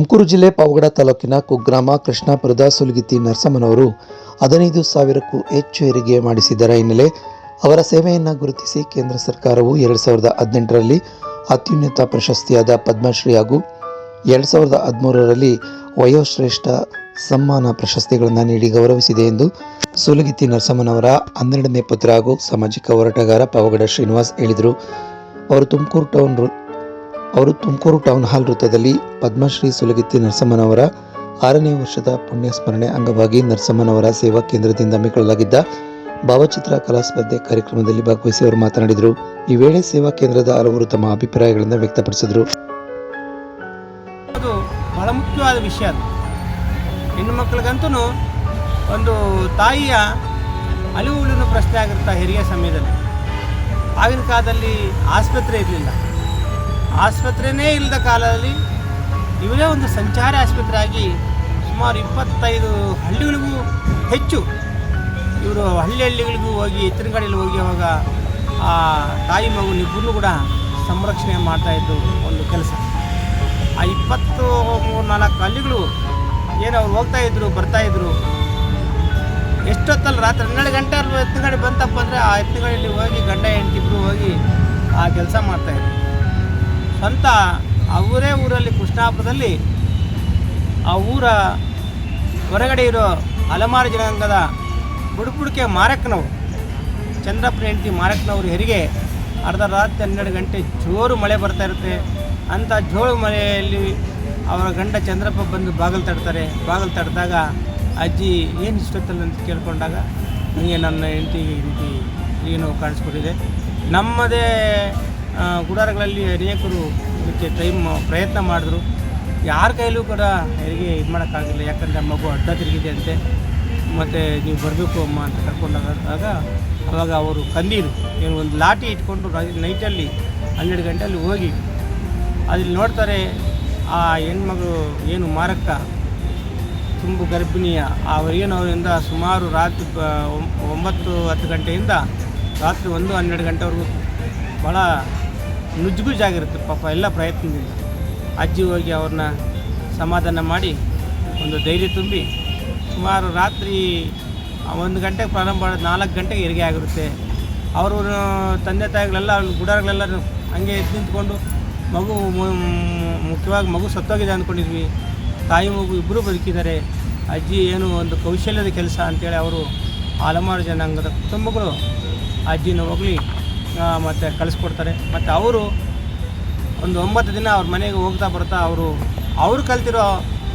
ತುಮಕೂರು ಜಿಲ್ಲೆ ಪಾವಗಡ ತಾಲೂಕಿನ ಕುಗ್ರಾಮ ಕೃಷ್ಣಾಪುರದ ಸುಲಗಿತ್ತಿ ನರಸಮ್ಮನವರು ಹದಿನೈದು ಸಾವಿರಕ್ಕೂ ಹೆಚ್ಚು ಹೆರಿಗೆ ಮಾಡಿಸಿದ್ದರ ಹಿನ್ನೆಲೆ ಅವರ ಸೇವೆಯನ್ನು ಗುರುತಿಸಿ ಕೇಂದ್ರ ಸರ್ಕಾರವು ಎರಡು ಸಾವಿರದ ಹದಿನೆಂಟರಲ್ಲಿ ಅತ್ಯುನ್ನತ ಪ್ರಶಸ್ತಿಯಾದ ಪದ್ಮಶ್ರೀ ಹಾಗೂ ಎರಡು ಸಾವಿರದ ಹದಿಮೂರರಲ್ಲಿ ವಯೋಶ್ರೇಷ್ಠ ಸಮ್ಮಾನ ಪ್ರಶಸ್ತಿಗಳನ್ನು ನೀಡಿ ಗೌರವಿಸಿದೆ ಎಂದು ಸುಲಗಿತ್ತಿ ನರಸಮ್ಮನವರ ಹನ್ನೆರಡನೇ ಪುತ್ರ ಹಾಗೂ ಸಾಮಾಜಿಕ ಹೋರಾಟಗಾರ ಪಾವಗಡ ಶ್ರೀನಿವಾಸ್ ಹೇಳಿದರು. ಅವರು ತುಮಕೂರು ಟೌನ್ ಅವರು ತುಮಕೂರು ಟೌನ್ ಹಾಲ್ ವೃತ್ತದಲ್ಲಿ ಪದ್ಮಶ್ರೀ ಸುಲಗಿತ್ತಿ ನರಸಮ್ಮನವರ ಆರನೇ ವರ್ಷದ ಪುಣ್ಯ ಸ್ಮರಣೆ ಅಂಗವಾಗಿ ನರಸಮ್ಮನವರ ಸೇವಾ ಕೇಂದ್ರದಿಂದ ಹಮ್ಮಿಕೊಳ್ಳಲಾಗಿದ್ದ ಭಾವಚಿತ್ರ ಕಲಾ ಸ್ಪರ್ಧೆ ಕಾರ್ಯಕ್ರಮದಲ್ಲಿ ಭಾಗವಹಿಸಿ ಅವರು ಮಾತನಾಡಿದರು. ಈ ವೇಳೆ ಸೇವಾ ಕೇಂದ್ರದ ಹಲವರು ತಮ್ಮ ಅಭಿಪ್ರಾಯಗಳನ್ನು ವ್ಯಕ್ತಪಡಿಸಿದರು. ಬಹಳ ಮುಖ್ಯವಾದ ವಿಷಯ ಅದು. ಹೆಣ್ಣು ಮಕ್ಕಳಿಗಂತೂ ಒಂದು ತಾಯಿಯ ಅಲಿವುಳಿನ ಪ್ರಶ್ನೆ ಆಗಿರ್ತಾ ಹಿರಿಯ ಸಮಯದಲ್ಲಿ. ಆಗಿನ ಕಾಲದಲ್ಲಿ ಆಸ್ಪತ್ರೆ ಇರಲಿಲ್ಲ. ಆಸ್ಪತ್ರೆನೇ ಇಲ್ಲದ ಕಾಲದಲ್ಲಿ ಇವರೇ ಒಂದು ಸಂಚಾರ ಆಸ್ಪತ್ರೆ ಆಗಿ ಸುಮಾರು ಇಪ್ಪತ್ತೈದು ಹಳ್ಳಿಗಳಿಗೂ ಹೆಚ್ಚು ಇವರು ಹಳ್ಳಿ ಹಳ್ಳಿಗಳಿಗೂ ಹೋಗಿ ಎತ್ತಿನ ಗಾಡಿಯಲ್ಲಿ ಹೋಗಿ ಅವಾಗ ಆ ತಾಯಿ ಮಗು ಕೂಡ ಸಂರಕ್ಷಣೆ ಮಾಡ್ತಾಯಿದ್ದು ಒಂದು ಕೆಲಸ. ಆ ಇಪ್ಪತ್ತು ಮೂರು ನಾಲ್ಕು ಹಳ್ಳಿಗಳು ಏನು ಅವ್ರು ಹೋಗ್ತಾ ಇದ್ರು, ಬರ್ತಾ ಇದ್ರು. ಎಷ್ಟೊತ್ತಲ್ಲಿ ರಾತ್ರಿ ಹನ್ನೆರಡು ಗಂಟೆ ಅಲ್ಲಿ ಎತ್ತಿನ ಗಾಡಿ ಬಂತಪ್ಪ ಅಂದರೆ ಆ ಗಾಡಿಯಲ್ಲಿ ಹೋಗಿ ಗಂಡ ಹೆಂಡತಿ ಇಬ್ಬರು ಹೋಗಿ ಆ ಕೆಲಸ ಮಾಡ್ತಾಯಿದ್ರು ಸ್ವಂತ ಅವರೇ ಊರಲ್ಲಿ ಕೃಷ್ಣಾಪುರದಲ್ಲಿ ಆ ಊರ ಹೊರಗಡೆ ಇರೋ ಅಲಮಾರಿ ಜನಾಂಗದ ಬುಡುಬುಡಿಕೆ ಮಾರಕ್ಕನವರು, ಚಂದ್ರಪ್ಪನ ಹೆಂಡತಿ ಮಾರಕ್ಕನವರು ಹೆರಿಗೆ ಅರ್ಧ ರಾತ್ರಿ ಹನ್ನೆರಡು ಗಂಟೆ ಜೋರು ಮಳೆ ಬರ್ತಾ ಇರುತ್ತೆ. ಅಂಥ ಜೋರು ಮಳೆಯಲ್ಲಿ ಅವರ ಗಂಡ ಚಂದ್ರಪ್ಪ ಬಂದು ಬಾಗಿಲು ತಡ್ತಾರೆ. ಬಾಗಿಲು ತಡೆದಾಗ ಅಜ್ಜಿ, ಏನು ಇಷ್ಟೊತ್ತಲ್ಲ? ಅಂತ ಕೇಳ್ಕೊಂಡಾಗ ನನಗೆ ನನ್ನ ಹೆಂಡತಿ ರೀತಿ ಏನು ಕಾಣಿಸ್ಕೊಟ್ಟಿದೆ? ನಮ್ಮದೇ ಗುಡಾರಗಳಲ್ಲಿ ಅನೇಕರು ಇದಕ್ಕೆ ಟೈಮ್ ಪ್ರಯತ್ನ ಮಾಡಿದ್ರು. ಯಾರ ಕೈಲೂ ಕೂಡ ಹೆರಿಗೆ ಇದು ಮಾಡೋಕ್ಕಾಗಿಲ್ಲ. ಯಾಕಂದರೆ ಮಗು ಅಡ್ಡ ತಿರುಗಿದೆ ಅಂತೆ. ಮತ್ತು ನೀವು ಬರಬೇಕು ಅಮ್ಮ ಅಂತ ಕರ್ಕೊಂಡಾಗ ಅವಾಗ ಅವರು ಕಂದೀರು. ಏನು ಒಂದು ಲಾಠಿ ಇಟ್ಕೊಂಡು ನೈಟಲ್ಲಿ ಹನ್ನೆರಡು ಗಂಟೆಯಲ್ಲಿ ಹೋಗಿ ಅಲ್ಲಿ ನೋಡ್ತಾರೆ, ಆ ಹೆಣ್ಮಗಳು ಏನು ಮಾರಕ್ಕ? ತುಂಬು ಗರ್ಭಿಣಿಯ. ಆ ಅವರಿಂದ ಸುಮಾರು ರಾತ್ರಿ ಒಂಬತ್ತು, ಹತ್ತು ಗಂಟೆಯಿಂದ ರಾತ್ರಿ ಒಂದು ಹನ್ನೆರಡು ಗಂಟೆವರೆಗೂ ಭಾಳ ನುಜ್ಜುಗುಜ್ಜಾಗಿರುತ್ತೆ ಪಾಪ ಎಲ್ಲ ಪ್ರಯತ್ನದಿಂದ ಅಜ್ಜಿ ಹೋಗಿ ಅವ್ರನ್ನ ಸಮಾಧಾನ ಮಾಡಿ ಒಂದು ಧೈರ್ಯ ತುಂಬಿ ಸುಮಾರು ರಾತ್ರಿ ಒಂದು ಗಂಟೆಗೆ ಪ್ರಾರಂಭ ಮಾಡೋದು ನಾಲ್ಕು ಗಂಟೆಗೆ ಹೆರಿಗೆ ಆಗಿರುತ್ತೆ. ಅವರು ತಂದೆ ತಾಯಿಗಳೆಲ್ಲ ಅವ್ರ ಗುಡಾರಗಳೆಲ್ಲ ಹಂಗೆ ಎದ್ದು ನಿಂತ್ಕೊಂಡು ಮಗು ಮುಖ್ಯವಾಗಿ ಮಗು ಸತ್ತೋಗಿದೆ ಅಂದ್ಕೊಂಡಿದ್ವಿ. ತಾಯಿ ಮಗು ಇಬ್ಬರೂ ಬದುಕಿದ್ದಾರೆ. ಅಜ್ಜಿ ಏನು ಒಂದು ಕೌಶಲ್ಯದ ಕೆಲಸ ಅಂತೇಳಿ ಅವರು ಹಲವಾರು ಜನಾಂಗದ ಕುಟುಂಬಗಳು ಅಜ್ಜಿನ ಹೋಗಲಿ ಮತ್ತು ಕಳಿಸ್ಕೊಡ್ತಾರೆ. ಮತ್ತು ಅವರು ಒಂದು ಒಂಬತ್ತು ದಿನ ಅವ್ರ ಮನೆಗೆ ಹೋಗ್ತಾ ಬರ್ತಾ ಅವರು ಅವರು ಕಲ್ತಿರೋ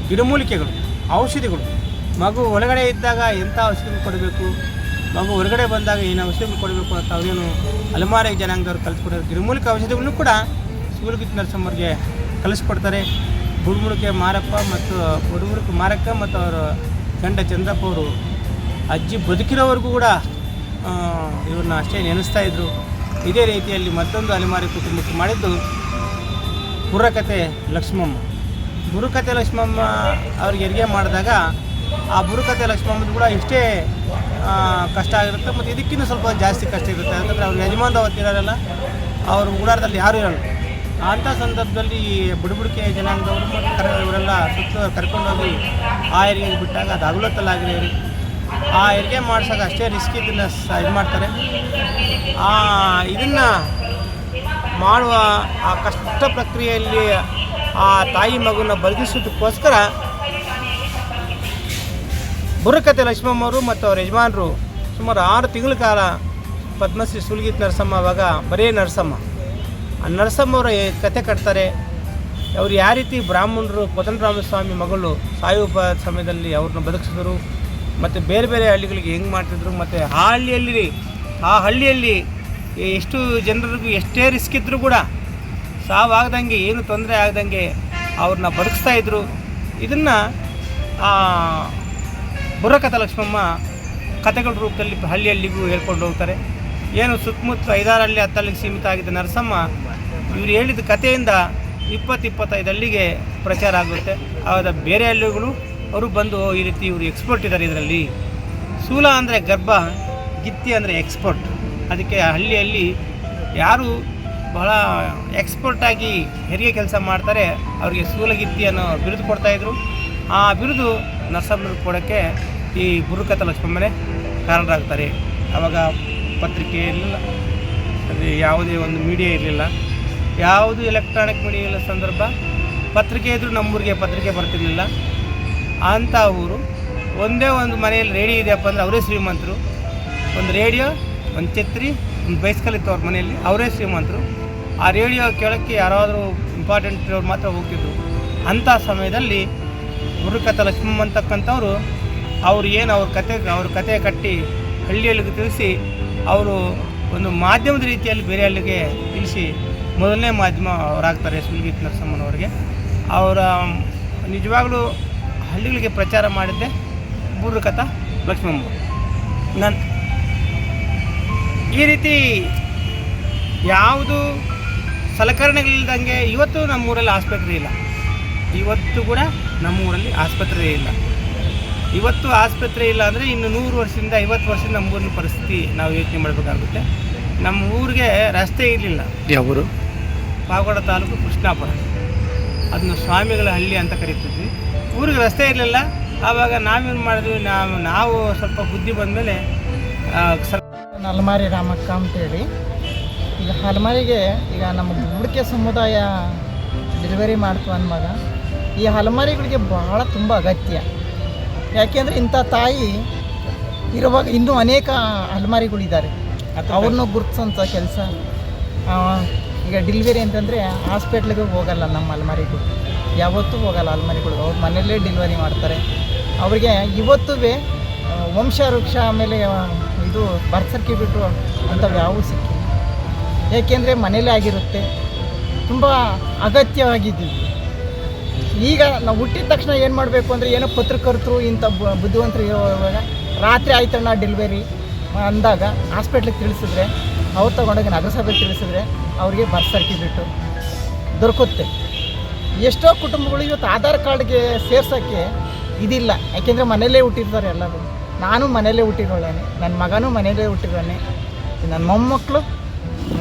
ಗಿಡಮೂಲಿಕೆಗಳು, ಔಷಧಿಗಳು, ಮಗು ಒಳಗಡೆ ಇದ್ದಾಗ ಎಂಥ ಔಷಧಿಗಳು ಕೊಡಬೇಕು, ಮಗು ಹೊರಗಡೆ ಬಂದಾಗ ಏನು ಔಷಧಿಗಳು ಕೊಡಬೇಕು ಅಂತ ಅವರೇನು ಅಲೆಮಾರಿ ಜನಾಂಗದವ್ರು ಕಲಿಸ್ಕೊಡೋ ಗಿಡಮೂಲಿಕೆ ಔಷಧಿಗಳನ್ನು ಕೂಡ ಸೂಲಗಿತ್ ನರಸಮ್ಮರಿಗೆ ಕಲಿಸ್ಕೊಡ್ತಾರೆ. ಬುಡ್ಮುಡಿಕೆ ಮಾರಪ್ಪ ಮತ್ತು ಬುಡ್ಮುಡಿಕೆ ಮಾರಕ್ಕ ಮತ್ತು ಅವರ ಗಂಡ ಚಂದ್ರಪ್ಪ ಅವರು ಅಜ್ಜಿ ಬದುಕಿರೋವರೆಗೂ ಕೂಡ ಇವ್ರನ್ನ ಅಷ್ಟೇ ನೆನೆಸ್ತಾ ಇದ್ರು. ಇದೇ ರೀತಿಯಲ್ಲಿ ಮತ್ತೊಂದು ಅಲೆಮಾರಿ ಕುಟುಂಬಕ್ಕೆ ಮಾಡಿದ್ದು ಬುರ್ರಕತೆ ಲಕ್ಷ್ಮಮ್ಮ. ಬುರುಕತೆ ಲಕ್ಷ್ಮಮ್ಮ ಅವ್ರಿಗೆ ಹೆರಿಗೆ ಮಾಡಿದಾಗ ಆ ಬುರುಕತೆ ಲಕ್ಷ್ಮಮ್ಮದು ಕೂಡ ಇಷ್ಟೇ ಕಷ್ಟ ಆಗಿರುತ್ತೆ ಮತ್ತು ಇದಕ್ಕಿಂತ ಸ್ವಲ್ಪ ಜಾಸ್ತಿ ಕಷ್ಟ ಇರುತ್ತೆ. ಯಾಕಂದರೆ ಅವ್ರ ಯಜಮಾನ್ರು ಅವತ್ತಿರಲ್ಲ ಅವ್ರ ಗುಡಾರದಲ್ಲಿ ಯಾರೂ ಇರಲ್ಲ. ಅಂಥ ಸಂದರ್ಭದಲ್ಲಿ ಬುಡಬುಡಿಕೆ ಜನಾಂಗದವರು ಮತ್ತು ಕರೆ ಇವರೆಲ್ಲ ಸುತ್ತ ಕರ್ಕೊಂಡೋಗಿ ಆ ಹೆರಿಗೆ ಬಿಟ್ಟಾಗ ಅದು ಅಗಲತ್ತಲಾಗಿದೆ ಅವ್ರಿಗೆ ಆ ಹೆರಿಗೆ ಮಾಡ್ಸೋಕೆ ಅಷ್ಟೇ ರಿಸ್ಕ್ ಇದನ್ನ ಇದು ಮಾಡ್ತಾರೆ. ಆ, ಇದನ್ನು ಮಾಡುವ ಆ ಕಷ್ಟ ಪ್ರಕ್ರಿಯೆಯಲ್ಲಿ ಆ ತಾಯಿ ಮಗುನ ಬದುಕಿಸೋದಕ್ಕೋಸ್ಕರ ಬುರ್ರಕತೆ ಲಕ್ಷ್ಮಮ್ಮರು ಮತ್ತು ಅವ್ರ ಯಜಮಾನರು ಸುಮಾರು ಆರು ತಿಂಗಳ ಕಾಲ ಪದ್ಮಶ್ರೀ ಸುಲ್ಗೀತ್ ನರಸಮ್ಮ ಅವಾಗ ಬರೇ ನರಸಮ್ಮ. ಆ ನರಸಮ್ಮವರ ಕತೆ ಕಟ್ತಾರೆ. ಅವರು ಯಾವ ರೀತಿ ಬ್ರಾಹ್ಮಣರು ಸ್ವಾಮಿ ಮಗಳು ಸಾಯುವ ಸಮಯದಲ್ಲಿ ಅವ್ರನ್ನ ಬದುಕಿಸಿದ್ರು ಮತ್ತು ಬೇರೆ ಬೇರೆ ಹಳ್ಳಿಗಳಿಗೆ ಹೆಂಗೆ ಮಾಡ್ತಿದ್ರು, ಮತ್ತು ಆ ಹಳ್ಳಿಯಲ್ಲಿ ಆ ಹಳ್ಳಿಯಲ್ಲಿ ಎಷ್ಟು ಜನರಿಗೂ ಎಷ್ಟೇ ರಿಸ್ಕ್ ಇದ್ದರೂ ಕೂಡ ಸಾವಾಗ್ದಂಗೆ, ಏನು ತೊಂದರೆ ಆಗ್ದಂಗೆ ಅವ್ರನ್ನ ಬದುಕಿಸ್ತಾ ಇದ್ರು. ಇದನ್ನು ಬುರಕಥ ಲಕ್ಷ್ಮಮ್ಮ ಕಥೆಗಳ ರೂಪದಲ್ಲಿ ಹಳ್ಳಿಯಲ್ಲಿಗೂ ಹೇಳ್ಕೊಂಡು ಹೋಗ್ತಾರೆ. ಏನು ಸುತ್ತಮುತ್ತ ಐದಾರು ಹಳ್ಳಿ ಹತ್ತಲ್ಲಿಗೆ ಸೀಮಿತ ಆಗಿದ್ದ ನರಸಮ್ಮ, ಇವರು ಹೇಳಿದ ಕಥೆಯಿಂದ ಇಪ್ಪತ್ತು ಇಪ್ಪತ್ತೈದು ಹಳ್ಳಿಗೆ ಪ್ರಚಾರ ಆಗುತ್ತೆ. ಆವಾಗ ಬೇರೆ ಹಳ್ಳಿಗಳು ಅವರು ಬಂದು ಈ ರೀತಿ ಇವರು ಎಕ್ಸ್ಪರ್ಟ್ ಇದ್ದಾರೆ ಇದರಲ್ಲಿ. ಸೂಲ ಅಂದರೆ ಗರ್ಭ, ಗಿತ್ತಿ ಅಂದರೆ ಎಕ್ಸ್ಪರ್ಟ್ ಅದಕ್ಕೆ ಹಳ್ಳಿಯಲ್ಲಿ ಯಾರು ಬಹಳ ಎಕ್ಸ್ಪರ್ಟಾಗಿ ಹೆರಿಗೆ ಕೆಲಸ ಮಾಡ್ತಾರೆ, ಅವರಿಗೆ ಸೂಲಗಿತ್ತಿ ಅನ್ನೋ ಬಿರುದು ಕೊಡ್ತಾಯಿದ್ರು ಆ ಬಿರುದು ನರಸಮ್ಮನಿಗೆ ಕೊಡೋಕ್ಕೆ ಈ ಬುರುಕತ ಲಕ್ಷ್ಮಮ್ಮನೇ ಕಾರಣರಾಗ್ತಾರೆ. ಆವಾಗ ಪತ್ರಿಕೆ ಇರಲಿಲ್ಲ. ಅದು ಯಾವುದೇ ಒಂದು ಮೀಡಿಯಾ ಇರಲಿಲ್ಲ. ಯಾವುದು ಎಲೆಕ್ಟ್ರಾನಿಕ್ ಮೀಡಿಯಾ ಇಲ್ಲ ಸಂದರ್ಭ, ಪತ್ರಿಕೆ ಇದ್ದರೂ ನಮ್ಮೂರಿಗೆ ಪತ್ರಿಕೆ ಬರ್ತಿರ್ಲಿಲ್ಲ. ಅಂಥ ಊರು. ಒಂದೇ ಒಂದು ಮನೆಯಲ್ಲಿ ರೇಡಿಯೋ ಇದೆಯಪ್ಪ ಅಂದರೆ ಅವರೇ ಶ್ರೀಮಂತರು. ಒಂದು ರೇಡಿಯೋ, ಒಂದು ಛತ್ರಿ, ಒಂದು ಬೈಸ್ಕಲ್ ಇತ್ತು ಅವ್ರ ಮನೆಯಲ್ಲಿ, ಅವರೇ ಶ್ರೀಮಂತರು. ಆ ರೇಡಿಯೋ ಕೇಳೋಕ್ಕೆ ಯಾರಾದರೂ ಇಂಪಾರ್ಟೆಂಟ್ ಇರೋರು ಮಾತ್ರ ಹೋಗ್ತಿದ್ರು. ಅಂಥ ಸಮಯದಲ್ಲಿ ಮುರುಕತ ಲಕ್ಷ್ಮಮ್ಮ ಅಂತಕ್ಕಂಥವ್ರು, ಅವ್ರು ಏನು ಅವ್ರ ಕತೆ ಅವ್ರ ಕತೆ ಕಟ್ಟಿ ಹಳ್ಳಿಯಲ್ಲಿಗೆ ತಿಳಿಸಿ, ಅವರು ಒಂದು ಮಾಧ್ಯಮದ ರೀತಿಯಲ್ಲಿ ಬೇರೆ ಅಲ್ಲಿಗೆ ತಿಳಿಸಿ ಮೊದಲನೇ ಮಾಧ್ಯಮ ಅವರಾಗ್ತಾರೆ ಸುಲ್ಗೀತ್ ನರಸಮ್ಮನವ್ರಿಗೆ ಅವರ, ನಿಜವಾಗ್ಲೂ ಹಳ್ಳಿಗಳಿಗೆ ಪ್ರಚಾರ ಮಾಡಿದ್ದೆ ಬುರ್ರಕಥ ಲಕ್ಷ್ಮಮ್ಮ ನನ್ನ ಈ ರೀತಿ ಯಾವುದು ಸಲಕರಣೆಗಳಿಲ್ದಂಗೆ ಇವತ್ತು ನಮ್ಮೂರಲ್ಲಿ ಆಸ್ಪತ್ರೆ ಇಲ್ಲ. ಇವತ್ತು ಕೂಡ ನಮ್ಮೂರಲ್ಲಿ ಆಸ್ಪತ್ರೆ ಇಲ್ಲ. ಇವತ್ತು ಆಸ್ಪತ್ರೆ ಇಲ್ಲ ಅಂದರೆ ಇನ್ನು ನೂರು ವರ್ಷದಿಂದ ಐವತ್ತು ವರ್ಷದಿಂದ ನಮ್ಮೂರಿನ ಪರಿಸ್ಥಿತಿ ನಾವು ಯೋಚನೆ ಮಾಡಬೇಕಾಗುತ್ತೆ. ನಮ್ಮ ಊರಿಗೆ ರಸ್ತೆ ಇರಲಿಲ್ಲ. ಯಾವೂರು? ಪಾವಗಡ ತಾಲೂಕು ಕೃಷ್ಣಾಪುರ. ಅದನ್ನು ಸ್ವಾಮಿಗಳ ಹಳ್ಳಿ ಅಂತ ಕರಿತಿದ್ವಿ. ಊರಿಗೆ ರಸ್ತೆ ಇರಲಿಲ್ಲ. ಆವಾಗ ನಾವೇನು ಮಾಡಿದ್ವಿ ನಾವು ನಾವು ಸ್ವಲ್ಪ ಬುದ್ಧಿ ಬಂದಮೇಲೆ ಅಲ್ಮಾರಿ ರಾಮಕ್ಕ ಅಂತೇಳಿ. ಈಗ ಹಲ್ಮಾರಿಗೆ ಈಗ ನಮ್ಮ ಬುಡಕೆ ಸಮುದಾಯ ಡೆಲಿವರಿ ಮಾಡ್ತು ಅನ್ನುವಾಗ ಈ ಹಲ್ಮಾರಿಗಳಿಗೆ ಬಹಳ ತುಂಬ ಅಗತ್ಯ. ಯಾಕೆಂದರೆ ಇಂಥ ತಾಯಿ ಇರುವಾಗ ಇನ್ನೂ ಅನೇಕ ಅಲ್ಮಾರಿಗಳಿದ್ದಾರೆ ಅವ್ರನ್ನೂ ಗುರುತಿಸೋಂಥ ಕೆಲಸ. ಈಗ ಡಿಲಿವರಿ ಅಂತಂದರೆ ಹಾಸ್ಪಿಟ್ಲಿಗೆ ಹೋಗಲ್ಲ ನಮ್ಮ ಅಲ್ಮಾರಿಗಳು ಯಾವತ್ತೂ ಹೋಗಲ್ಲ ಅಲ್ಮಾರಿಗಳು ಅವ್ರ ಮನೆಯಲ್ಲೇ ಡಿಲಿವರಿ ಮಾಡ್ತಾರೆ. ಅವರಿಗೆ ಇವತ್ತೂ ವಂಶ ವೃಕ್ಷ ಆಮೇಲೆ ಇದು ಬರ್ತ್ ಸರ್ಟಿಫಿಕೇಟು ಅಂಥವು ಯಾವೂ ಸಿಕ್ಕಿಲ್ಲ. ಏಕೆಂದರೆ ಮನೇಲೇ ಆಗಿರುತ್ತೆ. ತುಂಬ ಅಗತ್ಯವಾಗಿದ್ದೀವಿ. ಈಗ ನಾವು ಹುಟ್ಟಿದ ತಕ್ಷಣ ಏನು ಮಾಡಬೇಕು ಅಂದರೆ ಏನೋ ಪತ್ರಕರ್ತರು ಇಂಥ ಬುದ್ಧಿವಂತರು ಇರುವಾಗ ರಾತ್ರಿ ಆಯ್ತಣ್ಣ ಡೆಲಿವರಿ ಅಂದಾಗ ಹಾಸ್ಪಿಟ್ಲಿಗೆ ತಿಳಿಸಿದ್ರೆ, ಅವ್ರು ತಗೊಂಡಾಗ ನಗರಸಭೆಗೆ ತಿಳಿಸಿದ್ರೆ ಅವ್ರಿಗೆ ಬರ್ತ್ ಸರ್ಟಿಫಿಕೇಟು ದೊರಕುತ್ತೆ. ಎಷ್ಟೋ ಕುಟುಂಬಗಳು ಇವತ್ತು ಆಧಾರ್ ಕಾರ್ಡ್ಗೆ ಸೇರ್ಸೋಕ್ಕೆ ಇದಿಲ್ಲ. ಯಾಕೆಂದರೆ ಮನೆಯಲ್ಲೇ ಹುಟ್ಟಿರ್ತಾರೆ ಎಲ್ಲರೂ. ನಾನು ಮನೆಯಲ್ಲೇ ಹುಟ್ಟಿರೋಳೇನೆ. ನನ್ನ ಮಗನೂ ಮನೆಯಲ್ಲೇ ಹುಟ್ಟಿರೋನೆ. ನನ್ನ ಮೊಮ್ಮಕ್ಕಳು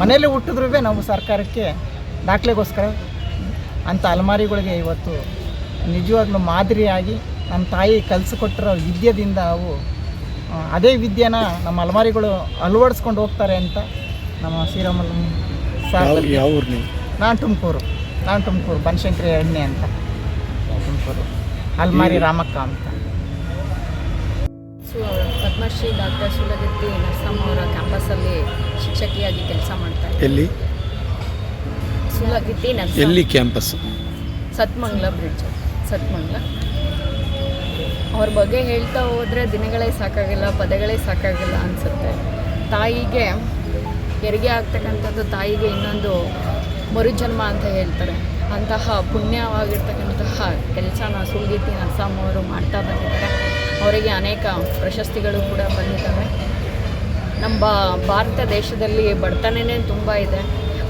ಮನೆಯಲ್ಲೇ ಹುಟ್ಟಿದ್ರೂ ನಾವು ಸರ್ಕಾರಕ್ಕೆ ದಾಖಲೆಗೋಸ್ಕರ ಅಂಥ ಅಲ್ಮಾರಿಗಳಿಗೆ ಇವತ್ತು ನಿಜವಾಗ್ಲೂ ಮಾದರಿಯಾಗಿ ನಮ್ಮ ತಾಯಿ ಕಲಿಸಿಕೊಟ್ಟಿರೋ ವಿದ್ಯೆದಿಂದ ಅವು ಅದೇ ವಿದ್ಯೆನ ನಮ್ಮ ಅಲ್ಮಾರಿಗಳು ಅಳವಡಿಸ್ಕೊಂಡು ಹೋಗ್ತಾರೆ ಅಂತ ನಮ್ಮ ಶ್ರೀರಾಮಲ್ ಯಾವ ಊರು ನೀವು? ನಾನು ತುಮಕೂರು. ನಾನು ತುಮಕೂರು ಬನಶಂಕರಿ ಎಣ್ಣೆ ಅಂತ. ತುಮಕೂರು. ಅಲ್ಮಾರಿ ರಾಮಕ್ಕ ಅಂತ. ಸೊ ಪದ್ಮಶ್ರೀ ಡಾಕ್ಟರ್ ಸುಲಗತ್ತಿ ನರಸಮ್ಮ ಅವರ ಕ್ಯಾಂಪಸ್ಸಲ್ಲಿ ಶಿಕ್ಷಕಿಯಾಗಿ ಕೆಲಸ ಮಾಡ್ತಾರೆ ಎಲ್ಲಿ? ಸುಲಗತ್ತಿ ನರ್ಸ ಎಲ್ಲಿ ಕ್ಯಾಂಪಸ್? ಸತ್ಮಂಗ್ಲ ಬ್ರಿಡ್ಜ್. ಸತ್ಮಂಗ್ಲ. ಅವ್ರ ಬಗ್ಗೆ ಹೇಳ್ತಾ ಹೋದರೆ ದಿನಗಳೇ ಸಾಕಾಗಿಲ್ಲ ಪದಗಳೇ ಸಾಕಾಗಿಲ್ಲ ಅನಿಸುತ್ತೆ. ತಾಯಿಗೆ ಹೆರಿಗೆ ಆಗ್ತಕ್ಕಂಥದ್ದು ತಾಯಿಗೆ ಇನ್ನೊಂದು ಮರುಜನ್ಮ ಅಂತ ಹೇಳ್ತಾರೆ. ಅಂತಹ ಪುಣ್ಯವಾಗಿರ್ತಕ್ಕಂತಹ ಕೆಲಸನ ಸುಲ್ಗೀತಿ ನರಸಮ್ಮ ಅವರು ಮಾಡ್ತಾ ಬಂದಿದ್ದಾರೆ. ಅವರಿಗೆ ಅನೇಕ ಪ್ರಶಸ್ತಿಗಳು ಕೂಡ ಬಂದಿದ್ದಾವೆ. ನಮ್ಮ ಭಾರತ ದೇಶದಲ್ಲಿ ಬಡತನನೇ ತುಂಬ ಇದೆ.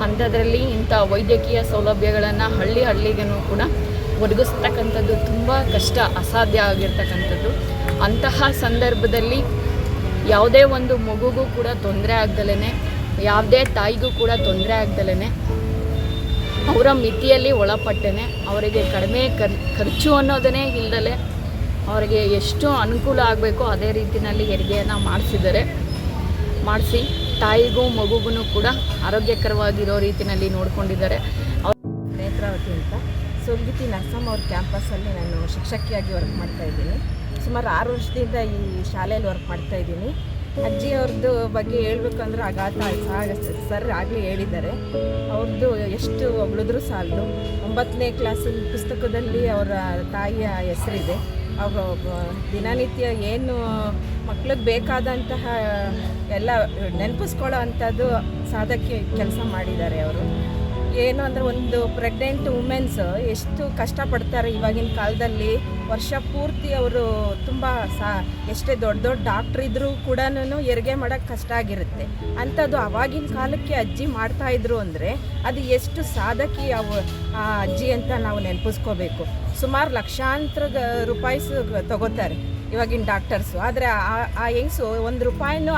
ಅಂಥದ್ರಲ್ಲಿ ಇಂಥ ವೈದ್ಯಕೀಯ ಸೌಲಭ್ಯಗಳನ್ನು ಹಳ್ಳಿ ಹಳ್ಳಿಗೂ ಕೂಡ ಒದಗಿಸ್ತಕ್ಕಂಥದ್ದು ತುಂಬ ಕಷ್ಟ, ಅಸಾಧ್ಯ ಆಗಿರ್ತಕ್ಕಂಥದ್ದು. ಅಂತಹ ಸಂದರ್ಭದಲ್ಲಿ ಯಾವುದೇ ಒಂದು ಮಗುಗೂ ಕೂಡ ತೊಂದರೆ ಆಗ್ದಲೇ ಯಾವುದೇ ತಾಯಿಗೂ ಕೂಡ ತೊಂದರೆ ಆಗ್ದಲೇ ಅವರ ಮಿತಿಯಲ್ಲಿ ಒಳಪಟ್ಟೆನೆ. ಅವರಿಗೆ ಕಡಿಮೆ ಖರ್, ಖರ್ಚು ಅನ್ನೋದನ್ನೇ ಇಲ್ದಲೆ ಅವರಿಗೆ ಎಷ್ಟು ಅನುಕೂಲ ಆಗಬೇಕೋ ಅದೇ ರೀತಿಯಲ್ಲಿ ಹೆರಿಗೆಯನ್ನು ಮಾಡಿಸಿದ್ದಾರೆ. ಮಾಡಿಸಿ ತಾಯಿಗೂ ಮಗುಗೂ ಕೂಡ ಆರೋಗ್ಯಕರವಾಗಿರೋ ರೀತಿಯಲ್ಲಿ ನೋಡ್ಕೊಂಡಿದ್ದಾರೆ. ನೇತ್ರಾವತಿ ಅಂತ. ಸುಲ್ಗಿತಿ ನರ್ಸಮ್ಮ ಅವ್ರ ಕ್ಯಾಂಪಸ್ಸಲ್ಲಿ ನಾನು ಶಿಕ್ಷಕಿಯಾಗಿ ವರ್ಕ್ ಮಾಡ್ತಾ ಇದ್ದೀನಿ. ಸುಮಾರು ಆರು ವರ್ಷದಿಂದ ಈ ಶಾಲೆಯಲ್ಲಿ ವರ್ಕ್ ಮಾಡ್ತಾ ಇದ್ದೀನಿ. ಅಜ್ಜಿ ಅವ್ರದ್ದು ಬಗ್ಗೆ ಹೇಳ್ಬೇಕಂದ್ರೆ ಅಂದ್ರೆ ಆಘಾತ ಸರ್ ಆಗಲೇ ಹೇಳಿದ್ದಾರೆ. ಅವ್ರದ್ದು ಎಷ್ಟು ಹೊಗಳಿದ್ರು ಸಾಲದು. ಒಂಬತ್ತನೇ ಕ್ಲಾಸಿನ ಪುಸ್ತಕದಲ್ಲಿ ಅವರ ತಾಯಿಯ ಹೆಸರಿದೆ. ಅವರು ದಿನನಿತ್ಯ ಏನು ಮಕ್ಳಿಗೆ ಬೇಕಾದಂತಹ ಎಲ್ಲ ನೆನಪಿಸ್ಕೊಳ್ಳೋ ಅಂಥದ್ದು ಸಾಧಕ್ಕೆ ಕೆಲಸ ಮಾಡಿದ್ದಾರೆ ಅವರು. ಏನು ಅಂದರೆ ಒಂದು ಪ್ರೆಗ್ನೆಂಟ್ ವುಮೆನ್ಸ್ ಎಷ್ಟು ಕಷ್ಟಪಡ್ತಾರೆ ಇವಾಗಿನ ಕಾಲದಲ್ಲಿ. ವರ್ಷ ಪೂರ್ತಿ ಅವರು ತುಂಬ ಸಾ, ಎಷ್ಟೇ ದೊಡ್ಡ ದೊಡ್ಡ ಡಾಕ್ಟ್ರ್ ಇದ್ದರೂ ಕೂಡ ಹೆರಿಗೆ ಮಾಡೋಕ್ಕೆ ಕಷ್ಟ ಆಗಿರುತ್ತೆ. ಅಂಥದ್ದು ಅವಾಗಿನ ಕಾಲಕ್ಕೆ ಅಜ್ಜಿ ಮಾಡ್ತಾ ಇದ್ರು ಅಂದರೆ ಅದು ಎಷ್ಟು ಸಾಧಕಿ ಅವ, ಆ ಅಜ್ಜಿ ಅಂತ ನಾವು ನೆನಪಿಸ್ಕೋಬೇಕು. ಸುಮಾರು ಲಕ್ಷಾಂತರ ರೂಪಾಯಿಸ್ ರೂಪಾಯಿ ತಗೋತಾರೆ ಇವಾಗಿನ ಡಾಕ್ಟರ್ಸು ಆದರೆ ಆ- ಹೆಂಗ್ಸು ಒಂದು ರೂಪಾಯಿನೂ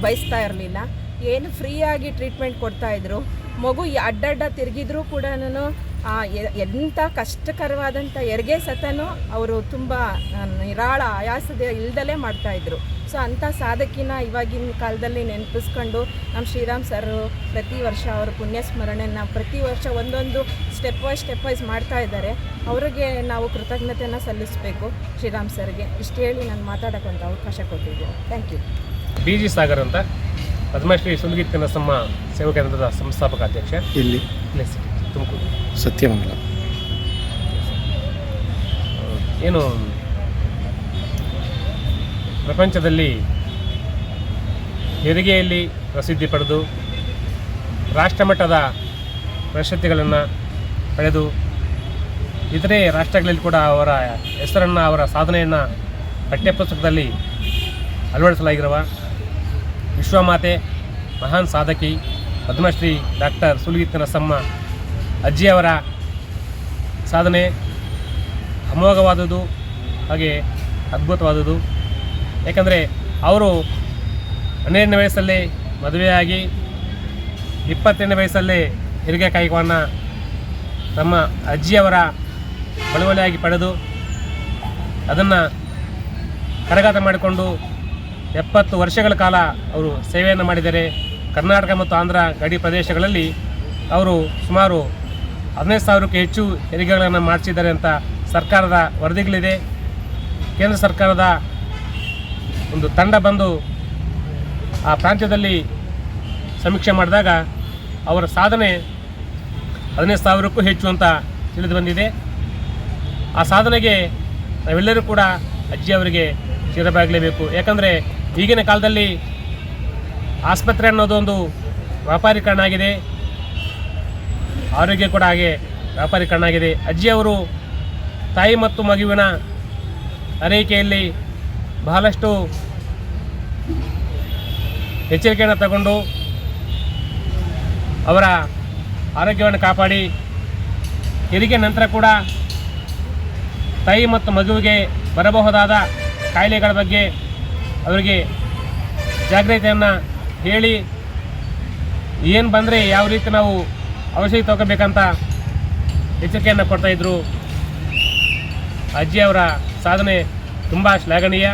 ಬಯಸ್ತಾ ಇರಲಿಲ್ಲ. ಏನು ಫ್ರೀಯಾಗಿ ಟ್ರೀಟ್ಮೆಂಟ್ ಕೊಡ್ತಾಯಿದ್ರು ಮಗು ಅಡ್ಡಡ್ಡ ತಿರುಗಿದ್ರೂ ಕೂಡ ಎಂಥ ಕಷ್ಟಕರವಾದಂಥ ಹೆರಿಗೆ ಸತನೂ ಅವರು ತುಂಬ ನಿರಾಳ ಆಯಾಸದ ಇಲ್ದಲೇ ಮಾಡ್ತಾಯಿದ್ರು. ಸೊ, ಅಂಥ ಸಾಧಕಿನ ಇವಾಗಿನ ಕಾಲದಲ್ಲಿ ನೆನಪಿಸ್ಕೊಂಡು ನಮ್ಮ ಶ್ರೀರಾಮ್ ಸರ್ ಪ್ರತಿ ವರ್ಷ ಅವರ ಪುಣ್ಯಸ್ಮರಣೆನ ಪ್ರತಿ ವರ್ಷ ಒಂದೊಂದು ಸ್ಟೆಪ್ ವೈಸ್ ಸ್ಟೆಪ್ ವೈಸ್ ಮಾಡ್ತಾ ಇದ್ದಾರೆ. ಅವರಿಗೆ ನಾವು ಕೃತಜ್ಞತೆಯನ್ನು ಸಲ್ಲಿಸಬೇಕು ಶ್ರೀರಾಮ್ ಸರ್ಗೆ. ಇಷ್ಟು ಹೇಳಿ ನಾನು ಮಾತಾಡೋಕ್ಕಂತ ಅವಕಾಶ ಕೊಟ್ಟಿದ್ದೀನಿ. Thank you B G Sagar ಅಂತ. ಪದ್ಮಶ್ರೀ ಸುಲ್ಗಿತ್ತಿ ನರಸಮ್ಮ ಸೇವಾ ಕೇಂದ್ರದ ಸಂಸ್ಥಾಪಕ ಅಧ್ಯಕ್ಷ. ಇಲ್ಲಿ. ಇಲ್ಲೇ ಸಿಟಿ, ತುಮಕೂರು. ಸತ್ಯಮಂಗಲ. ಏನು? ಪ್ರಪಂಚದಲ್ಲಿ ಹೆರಿಗೆಯಲ್ಲಿ ಪ್ರಸಿದ್ಧಿ ಪಡೆದು ರಾಷ್ಟ್ರಮಟ್ಟದ ಪ್ರಶಸ್ತಿಗಳನ್ನು ಪಡೆದು ಇತರೆ ರಾಷ್ಟ್ರಗಳಲ್ಲಿ ಕೂಡ ಅವರ ಹೆಸರನ್ನು ಅವರ ಸಾಧನೆಯನ್ನು ಪಠ್ಯಪುಸ್ತಕದಲ್ಲಿ ಅಳವಡಿಸಲಾಗಿರುವ ವಿಶ್ವಮಾತೆ ಮಹಾನ್ ಸಾಧಕಿ, ಪದ್ಮಶ್ರೀ ಡಾಕ್ಟರ್ ಸುಲ್ಗಿತ್ತಿ ನರಸಮ್ಮ ಅಜ್ಜಿಯವರ ಸಾಧನೆ ಅಮೋಘವಾದದ್ದು ಹಾಗೆ ಅದ್ಭುತವಾದದ್ದು. ಯಾಕಂದರೆ ಅವರು ಹನ್ನೆರಡನೇ ವಯಸ್ಸಲ್ಲಿ ಮದುವೆಯಾಗಿ ಇಪ್ಪತ್ತೆರಡನೇ ವಯಸ್ಸಲ್ಲಿ ಹೆರಿಗೆ ಕಾಯಕವನ್ನು ತಮ್ಮ ಅಜ್ಜಿಯವರ ಬಳುವಳಿಯಾಗಿ ಪಡೆದು ಅದನ್ನು ಕರಗಾತ ಮಾಡಿಕೊಂಡು ಎಪ್ಪತ್ತು ವರ್ಷಗಳ ಕಾಲ ಅವರು ಸೇವೆಯನ್ನು ಮಾಡಿದ್ದಾರೆ ಕರ್ನಾಟಕ ಮತ್ತು ಆಂಧ್ರ ಗಡಿ ಪ್ರದೇಶಗಳಲ್ಲಿ ಅವರು ಸುಮಾರು ಹದಿನೈದು ಸಾವಿರಕ್ಕೂ ಹೆಚ್ಚು ಹೆರಿಗೆಗಳನ್ನು ಮಾಡಿಸಿದ್ದಾರೆ ಅಂತ ಸರ್ಕಾರದ ವರದಿಗಳಿದೆ. ಕೇಂದ್ರ ಸರ್ಕಾರದ ಒಂದು ತಂಡ ಬಂದು ಆ ಪ್ರಾಂತ್ಯದಲ್ಲಿ ಸಮೀಕ್ಷೆ ಮಾಡಿದಾಗ ಅವರ ಸಾಧನೆ ಹದಿನೈದು ಸಾವಿರಕ್ಕೂ ಹೆಚ್ಚು ಅಂತ ತಿಳಿದು ಬಂದಿದೆ. ಆ ಸಾಧನೆಗೆ ನಾವೆಲ್ಲರೂ ಕೂಡ ಅಜ್ಜಿಯವರಿಗೆ ಚಿರಬಾಗಲೇಬೇಕು ಯಾಕಂದರೆ ಈಗಿನ ಕಾಲದಲ್ಲಿ ಆಸ್ಪತ್ರೆ ಅನ್ನೋದು ಒಂದು ವ್ಯಾಪಾರೀಕರಣ ಆಗಿದೆ. ಆರೋಗ್ಯ ಕೂಡ ಹಾಗೆ ವ್ಯಾಪಾರೀಕರಣ ಆಗಿದೆ. ಅಜ್ಜಿಯವರು ತಾಯಿ ಮತ್ತು ಮಗುವಿನ ಆರೈಕೆಯಲ್ಲಿ ಬಹಳಷ್ಟು ಎಚ್ಚರಿಕೆಯನ್ನು ತಗೊಂಡು ಅವರ ಆರೋಗ್ಯವನ್ನು ಕಾಪಾಡಿ ಹೆರಿಗೆ ನಂತರ ಕೂಡ ತಾಯಿ ಮತ್ತು ಮಗುವಿಗೆ ಬರಬಹುದಾದ ಕಾಯಿಲೆಗಳ ಬಗ್ಗೆ ಅವರಿಗೆ ಜಾಗ್ರತೆಯನ್ನು ಹೇಳಿ ಏನು ಬಂದರೆ ಯಾವ ರೀತಿ ನಾವು ಔಷಧಿ ತಗೋಬೇಕಂತ ಎಚ್ಚರಿಕೆಯನ್ನು ಕೊಡ್ತಾಯಿದ್ರು ಅಜ್ಜಿಯವರ ಸಾಧನೆ ತುಂಬ ಶ್ಲಾಘನೀಯ.